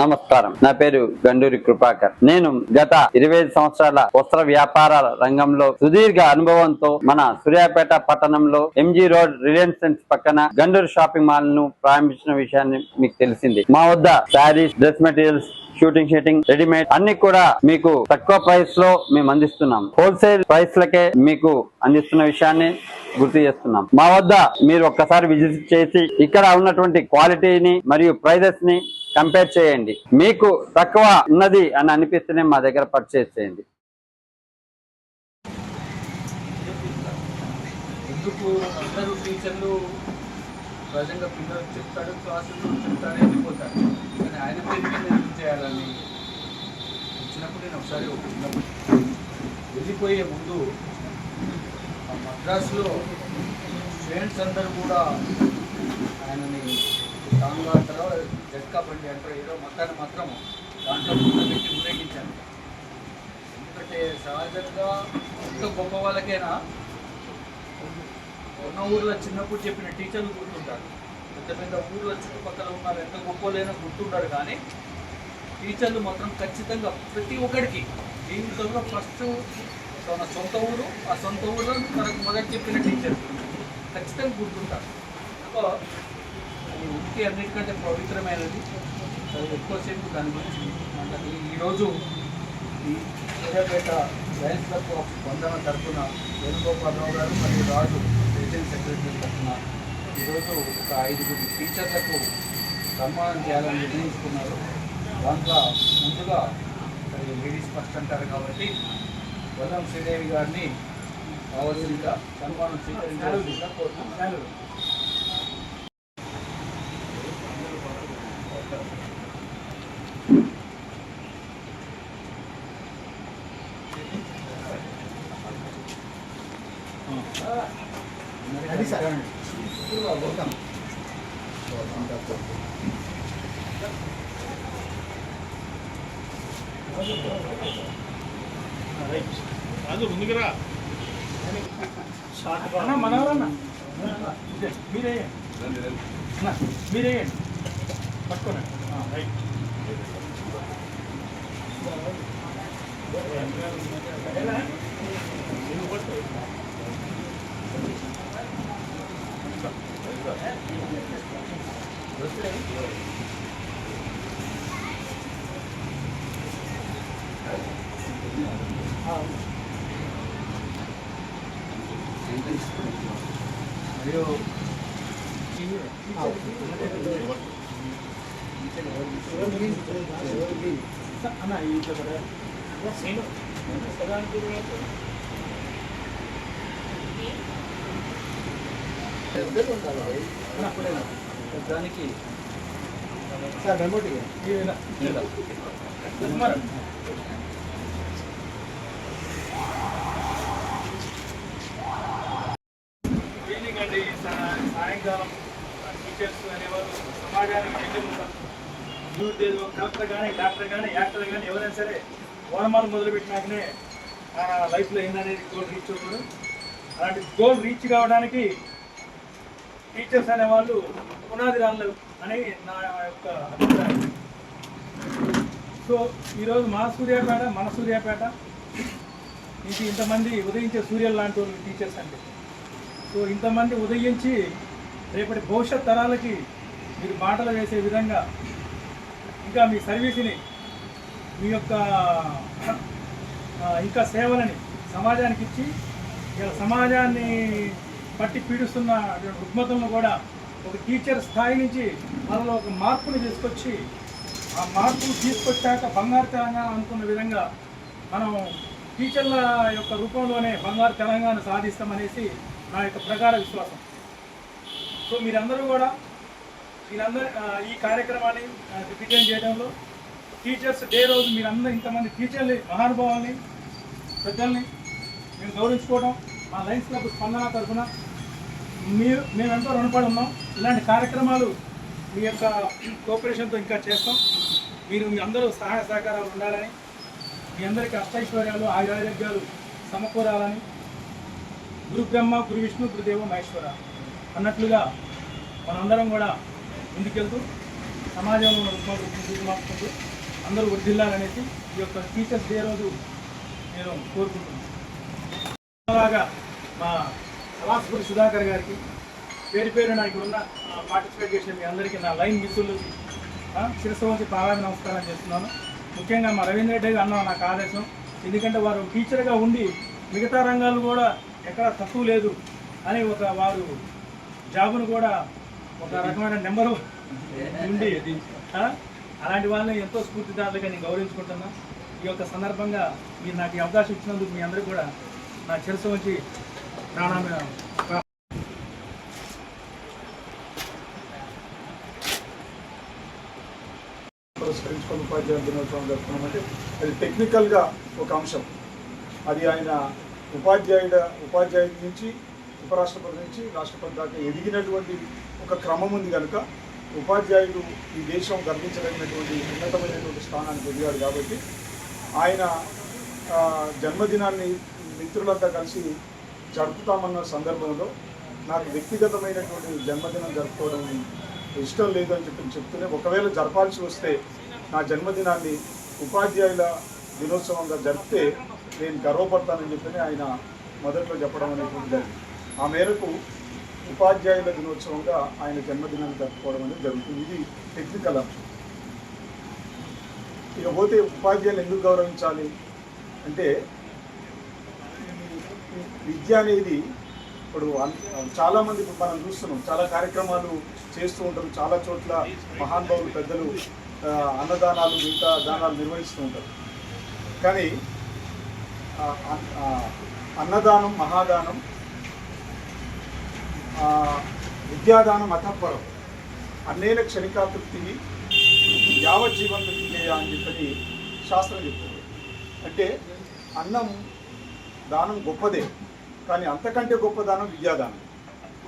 నమస్కారం. నా పేరు గండూరి కృపాకర్. నేను గత ఇరవై ఐదు సంవత్సరాల వస్త్ర వ్యాపార రంగంలో సుదీర్ఘ అనుభవంతో మన సూర్యాపేట పట్టణంలో ఎంజీ రోడ్ రిలయన్స్ సెంట్స్ పక్కన గండూరు షాపింగ్ మాల్ను ప్రారంభించిన విషయాన్ని మీకు తెలిసింది. మా వద్ద saris dress materials suiting suiting readymade అన్ని కూడా మీకు తక్కువ ప్రైస్లో మేము అందిస్తున్నాం. హోల్సేల్ ప్రైస్ లకే మీకు అందిస్తున్న విషయాన్ని గుర్తు చేస్తున్నాం. మా వద్ద మీరు ఒక్కసారి విజిట్ చేసి ఇక్కడ ఉన్నటువంటి క్వాలిటీని మరియు ప్రైజెస్ని కంపేర్ చేయండి. మీకు తక్కువ ఉన్నది అని అనిపిస్తేనే మా దగ్గర పర్చేస్ చేయండి. ఎందుకు అందరూ టీచర్లు సహజంగా పిల్లలు చెప్తాడు క్లాసులు చెప్తాడు వెళ్ళిపోతాడు? కానీ ఆయన ఎందుకు చేయాలని వచ్చినప్పుడు నేను ఒకసారి వెళ్ళిపోయే ముందు మద్రాసులో స్టూడెంట్స్ అందరూ కూడా ఆయనని టాంగా అంటారో జట్కా బండి అంటారు. ఏదో మొత్తాన్ని మాత్రం దాంట్లో పెట్టి ఊరేగించాను ఎందుకంటే సహజంగా ఎంత గొప్ప వాళ్ళకైనా? ఉన్న ఊర్లో చిన్నప్పుడు చెప్పిన టీచర్లు గుర్తుంటారు. పెద్ద పెద్ద ఊర్లో చుట్టుపక్కల ఉన్నారు ఎంత గొప్పలైనా గుర్తుంటారు కానీ టీచర్లు మాత్రం ఖచ్చితంగా ప్రతి ఒక్కడికి జీవితంలో ఫస్ట్ తన సొంత ఊరు ఆ సొంత ఊరిలో మనకు మొదటి చెప్పిన టీచర్. ఖచ్చితంగా గుర్తుంటారు. సో అన్నిటికంటే పవిత్రమైనది. అది ఎక్కువసేపు దాని గురించి అంటే ఈరోజు ఈ Suryapet lions club of Vandana తరఫున వేణుగోపాలరావు గారు మరియు రాజు ప్రెసిడెంట్ సెక్రటరీ తరఫున ఈరోజు ఒక ఐదుగురు టీచర్లకు సన్మానం చేయాలని నిర్ణయించుకున్నారు. దాంట్లో ముందుగా లేడీస్ ఫస్ట్ అంటారు కాబట్టి వల్లం శ్రీదేవి గారిని కావాల్సిందిగా సన్మానం స్వీకరించాల్సిందిగా కోరుతున్నాను అది సార్ వెల్కమ్ రాజు ముందుకురా అన్న మనవరన్నా మీరే మీరే పట్టుకోండి రైట్ మరియు అన్న ఇట్లా దానికి సార్ రిమోట్ ఈవినింగ్ అండి సా- టీచర్స్ అనేవారు సమాజానికి వెళ్తుంటారు నిరుద్యోగం కలెక్టర్ కానీ డాక్టర్ కానీ యాక్టర్ కానీ ఎవరైనా సరే ఓనమాలు మొదలుపెట్టినాకనే ఆయన లైఫ్లో ఏందనేది గోల్ రీచ్ అవుతారు. అలాంటి గోల్ రీచ్ కావడానికి టీచర్స్ అనేవాళ్ళు పునాది రాళ్ళు అని నా యొక్క అభిప్రాయం. సో ఈరోజు మా సూర్యాపేట మన సూర్యాపేట ఇది ఇంతమంది ఉదయించే సూర్యులు లాంటి టీచర్స్ అండి. సో ఇంతమంది ఉదయించి రేపటి భవిష్యత్ తరాలకి మీరు బాటలు వేసే విధంగా ఇంకా మీ సర్వీస్ని మీ యొక్క ఇంకా సేవలని సమాజానికి ఇచ్చి ఇలా సమాజాన్ని పట్టి పీడిస్తున్న రుగ్మతలను కూడా ఒక టీచర్ స్థాయి నుంచి మనలో ఒక మార్పుని తీసుకొచ్చి ఆ మార్పును తీసుకొచ్చాక బంగారు తెలంగాణ అనుకున్న విధంగా మనం టీచర్ల యొక్క రూపంలోనే బంగారు తెలంగాణ సాధిస్తామనేసి నా యొక్క ప్రగాఢ విశ్వాసం. సో మీరందరూ కూడా మీరందరూ ఈ కార్యక్రమాన్ని రిప్రజెంట్ చేయడంలో టీచర్స్ డే రోజు మీరందరూ ఇంతమంది టీచర్ని మహానుభావాల్ని పెద్దల్ని మేము గౌరవించుకోవడం మా లైన్స్ క్లబ్ స్పందన తరఫున మీరు మేము రుణపడి ఉన్నాం. ఇలాంటి కార్యక్రమాలు మీ యొక్క కోఆపరేషన్తో ఇంకా చేస్తాం. మీరు మీ అందరూ సహాయ సహకారాలు ఉండాలని మీ అందరికీ అష్టైశ్వర్యాలు ఆయురారోగ్యాలు సమకూరాలని. గురు బ్రహ్మ గురు విష్ణు గురుదేవ మహేశ్వర. అన్నట్లుగా మనందరం కూడా ముందుకెళ్తూ సమాజంలో ఉన్న మార్చుకుంటూ అందరూ వృద్ధిల్లాలనేసి ఈ యొక్క టీచర్స్ డే రోజు నేను కోరుకుంటున్నాను. అలాగా మా సలాస్పూరి సుధాకర్ గారికి పేరు పేరు నాకు ఇక్కడున్న పార్టిసిపేట్ చేసిన మీ అందరికీ నా లైన్ మిస్సులు శిరస్సు వచ్చి పారాయణ నమస్కారం చేస్తున్నాను. ముఖ్యంగా మా రవీంద్ర రెడ్డి గారు అన్న నాకు ఆదేశం ఎందుకంటే వారు టీచర్గా ఉండి మిగతా రంగాలు కూడా ఎక్కడ తక్కువ లేదు అని ఒక వారు జాబును కూడా ఒక రకమైన నెంబరు ఉండి అలాంటి వాళ్ళని ఎంతో స్ఫూర్తిదారులుగా నేను గౌరవించుకుంటున్నా. ఈ యొక్క సందర్భంగా మీరు నాకు ఈ అవకాశం ఇచ్చినందుకు మీ అందరికీ కూడా నా శిరస్సు వచ్చి ప్రాణాన్ని పురస్కరించుకొని ఉపాధ్యాయుల దినోత్సవం జరుపుకున్నామంటే అది టెక్నికల్గా ఒక అంశం. అది ఆయన ఉపాధ్యాయుడ ఉపాధ్యాయుడి నుంచి ఉపరాష్ట్రపతి నుంచి రాష్ట్రపతి దాకా ఎదిగినటువంటి ఒక క్రమం ఉంది కనుక ఉపాధ్యాయుడు ఈ దేశం గర్వించదగినటువంటి ఉన్నతమైనటువంటి స్థానానికి ఎదిగాడు కాబట్టి ఆయన జన్మదినాన్ని మిత్రులంతా కలిసి జరుపుతామన్న సందర్భంలో నాకు వ్యక్తిగతమైనటువంటి జన్మదినం జరుపుకోవడం ఇష్టం లేదు అని చెప్పి చెప్తూనే ఒకవేళ జరపాల్సి వస్తే నా జన్మదినాన్ని ఉపాధ్యాయుల దినోత్సవంగా జరిపితే నేను గర్వపడతానని చెప్పి ఆయన మొదట్లో చెప్పడం అనేటువంటి జరిగింది. ఆ మేరకు ఉపాధ్యాయుల దినోత్సవంగా ఆయన జన్మదినాన్ని జరుపుకోవడం అనేది జరుగుతుంది. ఇది టెక్నికల్ అంశం. ఇకపోతే ఉపాధ్యాయులు ఎందుకు గౌరవించాలి? అంటే విద్య అనేది ఇప్పుడు అన్- ఇప్పుడు మనం చూస్తున్నాం చాలా కార్యక్రమాలు చేస్తూ ఉంటారు. చాలా చోట్ల మహానుభావులు పెద్దలు అన్నదానాలు మిగతా దానాలు నిర్వహిస్తూ ఉంటారు. కానీ అన్నదానం మహాదానం ఆ, విద్యాదానం అన్నేల క్షణికాతృప్తి యావజ్జీవన్ విద్య అని చెప్పని శాస్త్రం చెప్తుంది. అంటే అన్నం దానం గొప్పదే కానీ అంతకంటే గొప్ప దానం విద్యాదానం.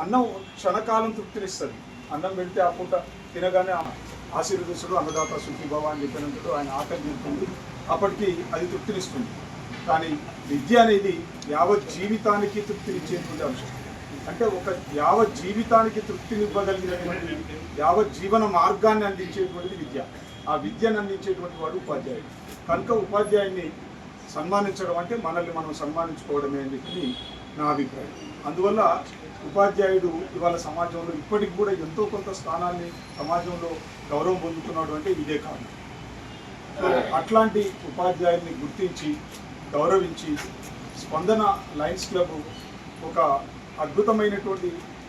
అన్నం క్షణకాలం తృప్తినిస్తుంది. అన్నం పెడితే ఆ పూట తినగానే ఆశీర్వదిస్తుడు అన్నదాత సుఖీభవ అని చెప్పినందుకు ఆయన ఆకలి అప్పటికి అది తృప్తినిస్తుంది. కానీ విద్య అనేది యావత్ జీవితానికి తృప్తినిచ్చేటువంటి అంశం. అంటే ఒక యావ జీవితానికి తృప్తినివ్వగలిగినటువంటి యావ జీవన మార్గాన్ని అందించేటువంటి విద్య. ఆ విద్యను అందించేటువంటి వాడు ఉపాధ్యాయుడు. కనుక ఉపాధ్యాయుని సన్మానించడం అంటే మనల్ని మనం సన్మానించుకోవడమే అని చెప్పి నా అభిప్రాయం. అందువల్ల ఉపాధ్యాయుడు ఇవాళ సమాజంలో ఇప్పటికి కూడా ఎంతో కొంత స్థానాన్ని సమాజంలో గౌరవం పొందుతున్నాడు అంటే ఇదే కారణం. అట్లాంటి ఉపాధ్యాయుల్ని గుర్తించి గౌరవించి స్పందన లయన్స్ క్లబ్ ఒక అద్భుతమైనటువంటి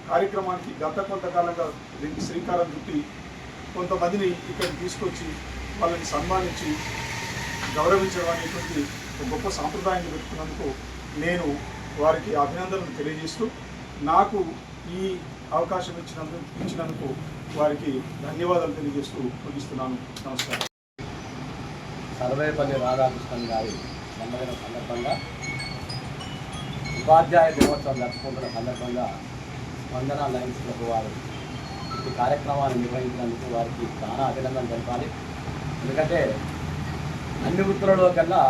కార్యక్రమానికి గత కొంతకాలంగా దీనికి శ్రీకారం చుట్టి కొంతమందిని ఇక్కడికి తీసుకొచ్చి వాళ్ళని సన్మానించి గౌరవించడం అనేటువంటి గొప్ప సాంప్రదాయాన్ని పెట్టుకున్నందుకు నేను వారికి అభినందనలు తెలియజేస్తూ నాకు ఈ అవకాశం ఇచ్చినందుకు ఇచ్చినందుకు వారికి ధన్యవాదాలు తెలియజేస్తూ ముగిస్తున్నాను. నమస్కారం. సర్వేపల్లి రాధాకృష్ణన్ గారి జన్మదిన సందర్భంగా ఉపాధ్యాయ దినోత్సవం జరుపుకుంటున్న సందర్భంగా స్పందన లయన్స్ క్లబ్ వారు ఈ కార్యక్రమాన్ని నిర్వహించినందుకు వారికి చాలా అభినందన జరపాలి ఎందుకంటే అన్ని వృత్తులలో కన్నా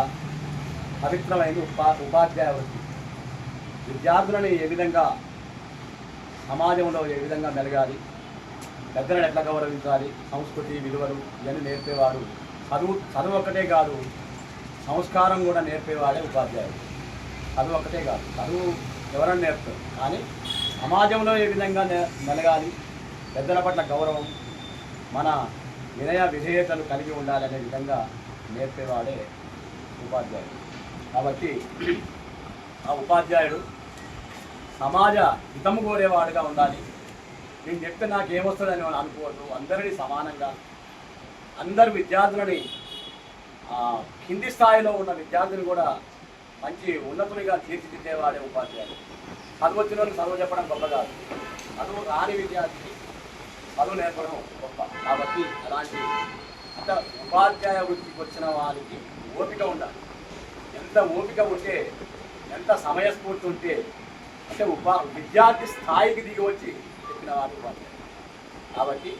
పవిత్రమైన ఉపా ఉపాధ్యాయ వృత్తి. విద్యార్థులని ఏ విధంగా సమాజంలో ఏ విధంగా మెలగాలి పెద్దలను ఎట్లా గౌరవించాలి సంస్కృతి విలువలు ఇవన్నీ నేర్పేవారు చదువు చదువు ఒక్కటే కాదు సంస్కారం కూడా నేర్పేవాడే ఉపాధ్యాయుడు. చదువు ఒకటే కాదు. చదువు ఎవరైనా నేర్పుతారు. కానీ సమాజంలో ఏ విధంగా మెలగాలి పెద్దల పట్ల గౌరవం మన వినయ విధేయతలు కలిగి ఉండాలనే విధంగా నేర్పేవాడే ఉపాధ్యాయుడు. కాబట్టి ఆ ఉపాధ్యాయుడు సమాజ హితము కోరేవాడుగా ఉండాలి. నేను చెప్తే నాకేమొస్తుందని అనుకోవద్దు. అందరినీ సమానంగా అందరు విద్యార్థులని కింది స్థాయిలో ఉన్న విద్యార్థులు కూడా మంచి ఉన్నతునిగా తీర్చిదిద్దేవాడే ఉపాధ్యాయుడు. చదువు వచ్చిన చదువు చెప్పడం గొప్ప కాదు. చదువు రాని విద్యార్థికి చదువు నేర్పడం గొప్ప. కాబట్టి అలాంటి అంటే ఉపాధ్యాయ వృత్తికి వచ్చిన వారికి ఓపిక ఉండాలి. ఎంత ఓపిక ఉంటే ఎంత సమయస్ఫూర్తి ఉంటే అంటే ఉపా విద్యార్థి స్థాయికి దిగి వచ్చి చెప్పిన వాడు ఉపాధ్యాయుడు. కాబట్టి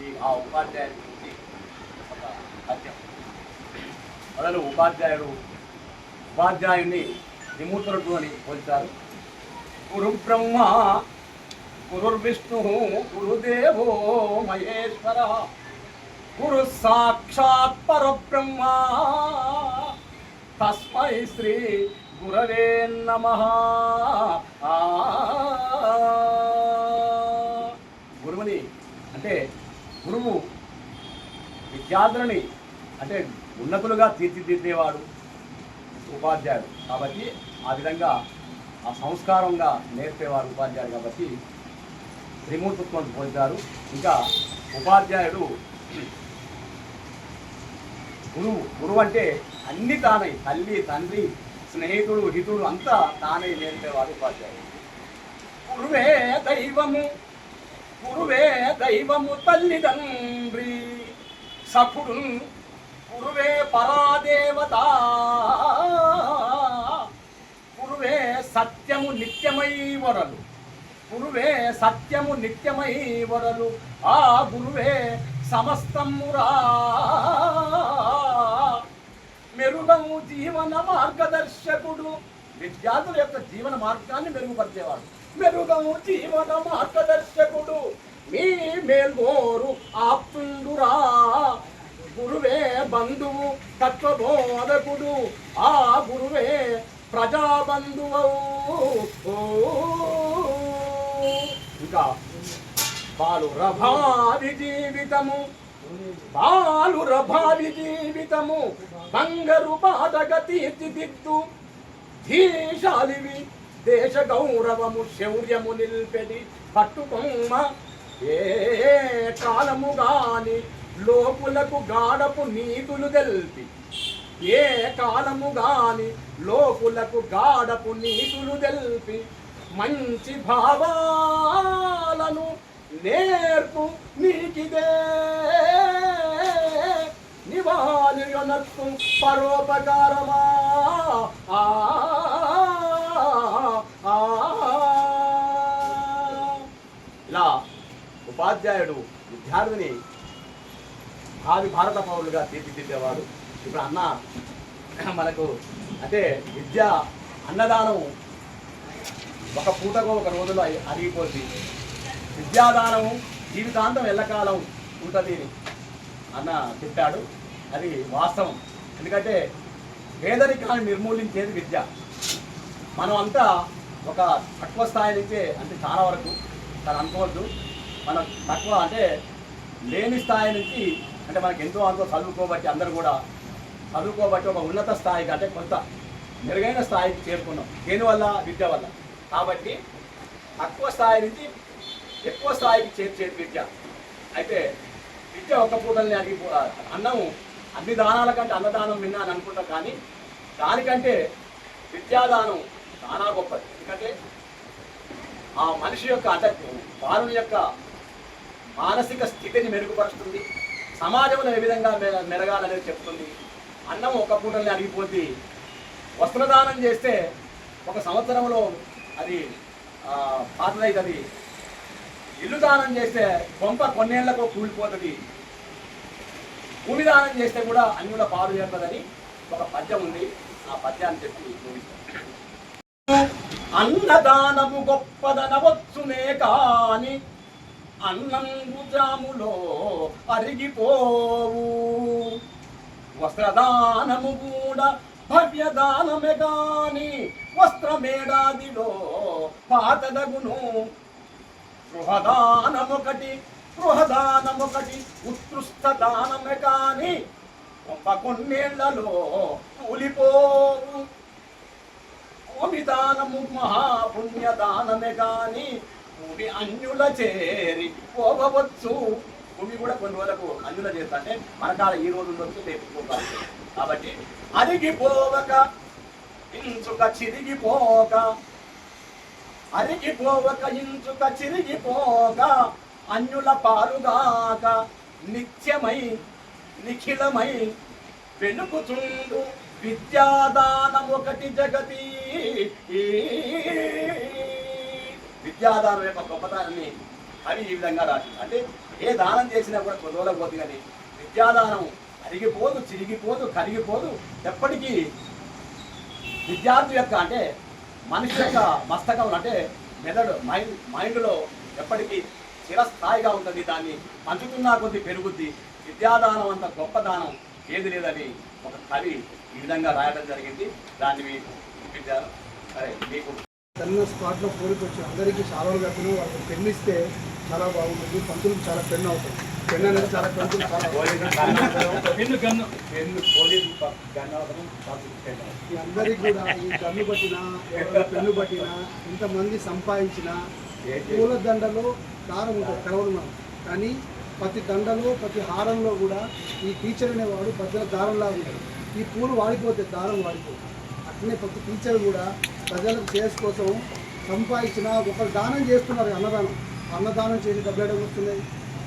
ఈ ఆ ఉపాధ్యాయుడి గురించి ఒక పద్యం మొదలు ఉపాధ్యాయుడు ఉపాధ్యాయుని విమూర్తులతో అని పోల్చారు. గురు బ్రహ్మ గురుర్విష్ణు గురుదేవో మహేశ్వర గురు సాక్షాత్ పరబ్రహ్మ. తస్మై శ్రీ గురవే నమ. గురువుని అంటే గురువు విద్యార్థులని అంటే ఉన్నతులుగా తీర్చిదిద్దేవాడు. ఉపాధ్యాయుడు. కాబట్టి ఆ విధంగా ఆ సంస్కారంగా నేర్పేవారు ఉపాధ్యాయుడు కాబట్టి త్రిమూర్తిత్వం పొందారు. ఇంకా ఉపాధ్యాయుడు గురువు. గురువు అంటే అన్ని తానై తల్లి తండ్రి స్నేహితుడు హితుడు అంతా తానే నేర్పేవాడు ఉపాధ్యాయుడు. గురువే దైవము గురువే దైవము తల్లిదండ్రి సఖుడు గురువే పరాదేవత. సత్యము నిత్యమై వరలు. గురువే సత్యము నిత్యమై వరలు. ఆ గురువే సమస్తమురా మెరుగము జీవన మార్గదర్శకుడు. విద్యార్థుల యొక్క జీవన మార్గాన్ని మెరుగుపరిచేవాడు. మెరుగము జీవన మార్గదర్శకుడు. మీ మేల్గోరు ఆప్తుండురా. గురువే బంధువు తత్వబోధకుడు. ఆ గురువే ప్రజాబంధువు. ఇంకా బాలు రభావి జీవితము. బాలు రభావి జీవితము. బంగరు బాధగ తీర్చిదిద్దు. ధీశాలివి దేశ గౌరవము శౌర్యము నిల్పెది. పట్టుకొమ్మ ఏ కాలము గాని లోకులకు గాడపు నీతులు తెల్పి. ఏ కాలము గాని లోకులకు గాడపు నీతులు తెల్పి మంచి భావాలను నేర్పు నీకిదే. నివాళియొనత్తు పరోపకారమా? ఆ, ఇలా ఉపాధ్యాయుడు విద్యార్థిని భావి భారత పౌరులుగా తీర్చిదిద్దేవాడు. ఇప్పుడు అన్న మనకు అంటే విద్య అన్నదానం ఒక పూటకో ఒక రోజులో అరిగిపోద్ది. విద్యాదానము జీవితాంతం ఎల్లకాలం ఉంటుంది అన్న చెప్పాడు. అది వాస్తవం. ఎందుకంటే పేదరికాన్ని నిర్మూలించేది విద్య. మనం అంతా ఒక తక్కువ స్థాయి నుంచే అంటే చాలా వరకు తను అనుకోవద్దు. మనం తక్కువ అంటే లేని స్థాయి నుంచి అంటే మనకి ఎంతో అంతో చదువుకోబట్టి అందరూ కూడా చదువుకోబట్టి ఒక ఉన్నత స్థాయికి అంటే కొంత మెరుగైన స్థాయికి చేరుకున్నాం. దేనివల్ల విద్య వల్ల. కాబట్టి తక్కువ స్థాయి నుంచి ఎక్కువ స్థాయికి చేర్చేది విద్య. అయితే విద్య ఒక్క పూటల్ని అడిగి అన్నం అన్ని దానాల కంటే అన్నదానం విన్నా అని అనుకుంటా కానీ దానికంటే విద్యాదానం చాలా గొప్పది. ఎందుకంటే ఆ మనిషి యొక్క అంటే బాలుని యొక్క మానసిక స్థితిని మెరుగుపరుస్తుంది. సమాజంలో ఏ విధంగా మె- మెరగాలనేది చెప్తుంది. అన్నం ఒక పూటల్ని అరిగిపోద్ది. వస్త్రదానం చేస్తే ఒక సంవత్సరంలో అది పాతదవుతుంది ఇల్లు దానం చేస్తే కొంప కొన్నేళ్ళకు కూలిపోతుంది. భూమి దానం చేస్తే కూడా అన్యుల పాలు చేస్తుందని ఒక పద్యం ఉంది. ఆ పద్యాన్ని చెప్పి అన్నదానము గొప్పదనవచ్చునే కాని అన్నం జాములో అరిగిపోవు. వస్త్రదానము కూడా భవ్యదానమే గాని వస్త్రమేడాదిలో పాతదగును. గృహదానమొకటి గృహదానమొకటి ఉత్కృష్ట దానమే కాని గొప్ప కొన్నేళ్ళలో కూలిపోవు. భూమిదానము మహాపుణ్యదానమే కాని భూమి అన్యుల చేరి పోవచ్చు భూమి కూడా కొన్ని రోజులకు అందులో చేస్తా అంటే మన ఈ రోజు ఉండొచ్చు రేపు కాబట్టి అరిగిపోవక ఇంచుక చిరిగిపోక అరిగిపోవక ఇంచుక చిరిగిపోక అన్యుల పారుగాక నిత్యమై నిఖిలమై వెనుకుతుండు విద్యాదానం ఒకటి జగతి. విద్యాదానం యొక్క గొప్పతనాన్ని అని ఈ విధంగా రాసింది. అంటే ఏ దానం చేసినా కూడా కుదవలపోతుంది కానీ విద్యాదానం అరిగిపోదు చిరిగిపోదు కరిగిపోదు. ఎప్పటికీ విద్యార్థి యొక్క అంటే మనిషి యొక్క మస్తకం అంటే మెదడు మైండ్ మైండ్లో ఎప్పటికీ చిరస్థాయిగా ఉంటుంది. దాన్ని పంచుతున్నా కొద్ది పెరుగుద్ది. విద్యాదానం అంత గొప్ప దానం ఏది లేదని ఒక కవి ఈ విధంగా రాయడం జరిగింది. దాన్ని మీకు సరే మీకు తన స్పాట్లో పోలికి వచ్చి అందరికీ చాలా కట్టిన వాళ్ళకి పెన్ను చాలా బాగుంటుంది. పంతులు చాలా పెన్ను అవుతుంది పెన్ను అనేది చాలా పంతులు. ఈ అందరికీ కూడా ఈ కన్ను పట్టినా పెన్ను పట్టినా ఇంతమంది సంపాదించినా పూల దండలో దారం ఉంటుంది మనం కానీ ప్రతి దండలో ప్రతి హారంలో కూడా ఈ టీచర్ అనేవాడు ప్రజల దారంలా ఉంటాడు. ఈ పూలు వాడిపోతే దారం వాడిపోతుంది. అట్లనే ప్రతి టీచర్ కూడా ప్రజలకు చేసి కోసం సంపాదించిన ఒకరు దానం చేస్తున్నారు అన్నదానం. అన్నదానం చేసి డబ్బులు ఎక్కడ వస్తున్నాయి?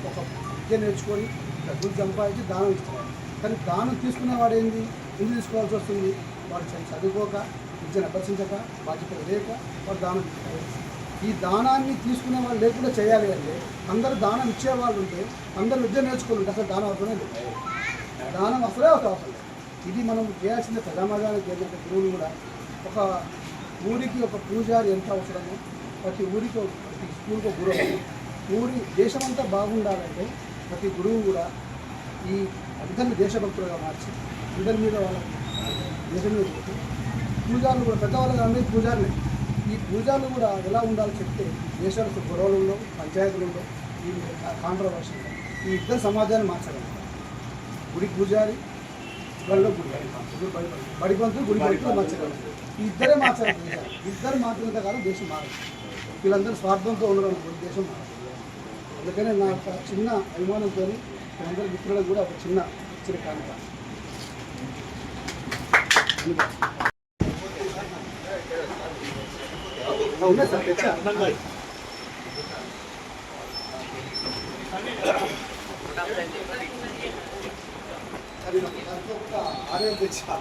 ఒక విద్య నేర్చుకొని డబ్బులు సంపాదించి దానం ఇస్తున్నారు. కానీ దానం తీసుకునేవాడు ఏంది? ఎందుకు తీసుకోవాల్సి వస్తుంది? వాడు చదువుకోక విద్యను అభ్యసించక బాధ్యత లేక వాడు దానం ఇస్తున్నారు. ఈ దానాన్ని తీసుకునే వాళ్ళు లేకుండా చేయాలి అంటే అందరూ దానం ఇచ్చేవాళ్ళు ఉంటే అందరూ విద్య నేర్చుకోవాలి అసలు దానం అవసరమే లేదు. దానం అసలే ఒక అవసరం లేదు. ఇది మనం చేయాల్సిన ప్రజామాజానికి ఏంటంటే గురువులు కూడా ఒక ఊరికి ఒక పూజారి ఎంత అవసరమో ప్రతి ఊరికి ఒక- స్కూల్కి గురువు. ఊరి దేశమంతా బాగుండాలంటే ప్రతి గురువు కూడా ఈ అందరిని దేశభక్తులుగా మార్చి అందరి మీద వాళ్ళ దేశం మీద పెట్టి పూజారులు కూడా పెద్దవాళ్ళు అందరి పూజారులే. ఈ పూజారులు కూడా ఎలా ఉండాలో చెప్తే దేశాలకు గొడవలు ఉండవు పంచాయతీలు ఉండవు ఈ కాంట్రవర్షన్ ఈ ఇద్దరు సమాజాన్ని మార్చగలుగుతారు. గుడి పూజారి బడిలో గుడి బడి పంతులు గుడి పంతులు ఈ ఇద్దరే దేశాన్ని. ఇద్దరు మార్చినంత కాలం దేశం మారదు. వీళ్ళందరూ స్వార్థంతో ఉండడం దేశం మారదు. అందుకనే నా ఒక చిన్న అభిమానంతో అందరి మిత్రులకు కూడా ఒక చిన్న ఇచ్చిన కానుక ఉన్నాయి సార్? తెచ్చా? 다리로 다 꺾다 안 했는데 참.